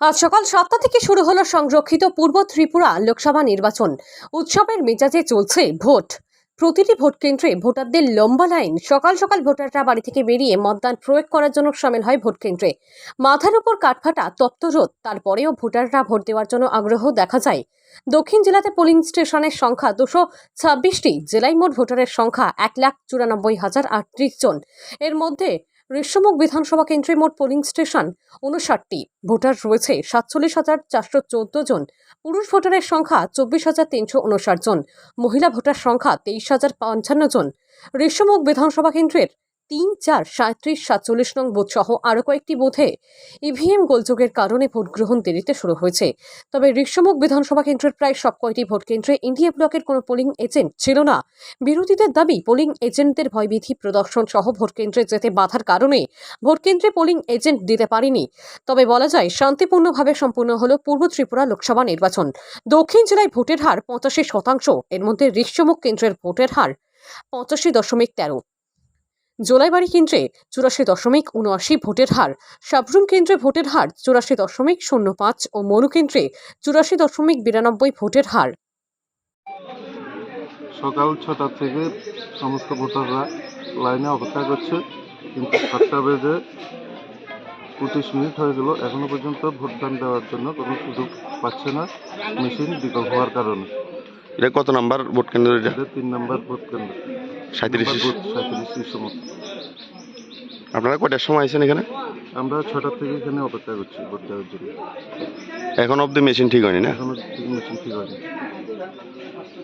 আজ সকাল সাতটা থেকে শুরু হলো সংরক্ষিত পূর্ব ত্রিপুরা লোকসভা নির্বাচন। উৎসবের মেজাজে চলছে ভোট। প্রতিটি ভোট কেন্দ্রে ভোটারদের লম্বা লাইন। সকাল সকাল ভোটাররা বাড়ি থেকে বেরিয়ে মতদান প্রয়োগ করার জন্য সামিল হয় ভোট কেন্দ্রে। মাথার উপর কাঠফাটা তপ্ত রোদ। তারপরেও ভোটাররা ভোট দেওয়ার জন্য আগ্রহ দেখা যায়। দক্ষিণ জেলাতে পোলিং স্টেশনের সংখ্যা দুশো ছাব্বিশটি। জেলায় মোট ভোটারের সংখ্যা এক লাখ চুরানব্বই হাজার আটত্রিশ জন। এর মধ্যে ঋষ্যমুখ বিধানসভা কেন্দ্রে মোট পোলিং স্টেশন উনষাটটি ভোটার রয়েছে সাতচল্লিশ হাজার চারশো চোদ্দ জন। পুরুষ ভোটারের সংখ্যা চব্বিশ হাজার তিনশো উনষাট জন। মহিলা ভোটার সংখ্যা তেইশ হাজার পঞ্চান্ন জন। ঋষ্যমুখ বিধানসভা কেন্দ্রের তিন চার সাঁত্রিশ সাতচল্লিশ নং বুথ সহ আরও কয়েকটি বোধে ইভিএম গোলযোগের কারণে ভোট গ্রহণ দেরিতে শুরু হয়েছে। তবে ঋষ্যমুখ বিধানসভা কেন্দ্রের প্রায় সব কয়টি ভোট কেন্দ্রে ইন্ডিয়া ব্লকের কোনো পোলিং এজেন্ট ছিল না। বিরোধীদের দাবি পোলিং এজেন্টদের ভয়ভীতি প্রদর্শন সহ ভোট কেন্দ্রে যেতে বাধার কারণে ভোট কেন্দ্রে পোলিং এজেন্ট দিতে পারেনি। তবে বলা যায়, শান্তিপূর্ণভাবে সম্পূর্ণ হল পূর্ব ত্রিপুরা লোকসভা নির্বাচন। দক্ষিণ জেলায় ভোটের হার পঁচাশি শতাংশ, এর মধ্যে ঋষ্যমুখ কেন্দ্রের ভোটের হার পঁচাশি দশমিক তেরো। জোলাইবাড়ি কেন্দ্রে চুরাশি দশমিক উনআশি ভোটের হার সাবরুম কেন্দ্রে ভোটের হার চুরাশি দশমিক শূন্য পাঁচ ও মনু কেন্দ্রে চুরাশি দশমিক বিরানব্বই ভোটের হার। সকাল ছটা থেকে সমস্ত ভোটাররা লাইনে অপেক্ষা করছে কিন্তু সাতটা বেজে পঁচিশ মিনিট হয়ে গেল। এখনও পর্যন্ত ভোটদান দেওয়ার জন্য কোনো সুযোগ পাচ্ছে না মেশিন বিকল্প হওয়ার কারণে। এটা কত নাম্বার ভোট কেন্দ্র এটা? এটা তিন নম্বর ভোট কেন্দ্র। সাঁত্রিশ। আপনারা কয়টার সময় আছেন এখানে? আমরা ছটার থেকে এখানে অপেক্ষা করছি ভোট দেওয়ার জন্য। এখন অব্দি মেশিন ঠিক হয়নি না? এখন মেশিন ঠিক হয়নি।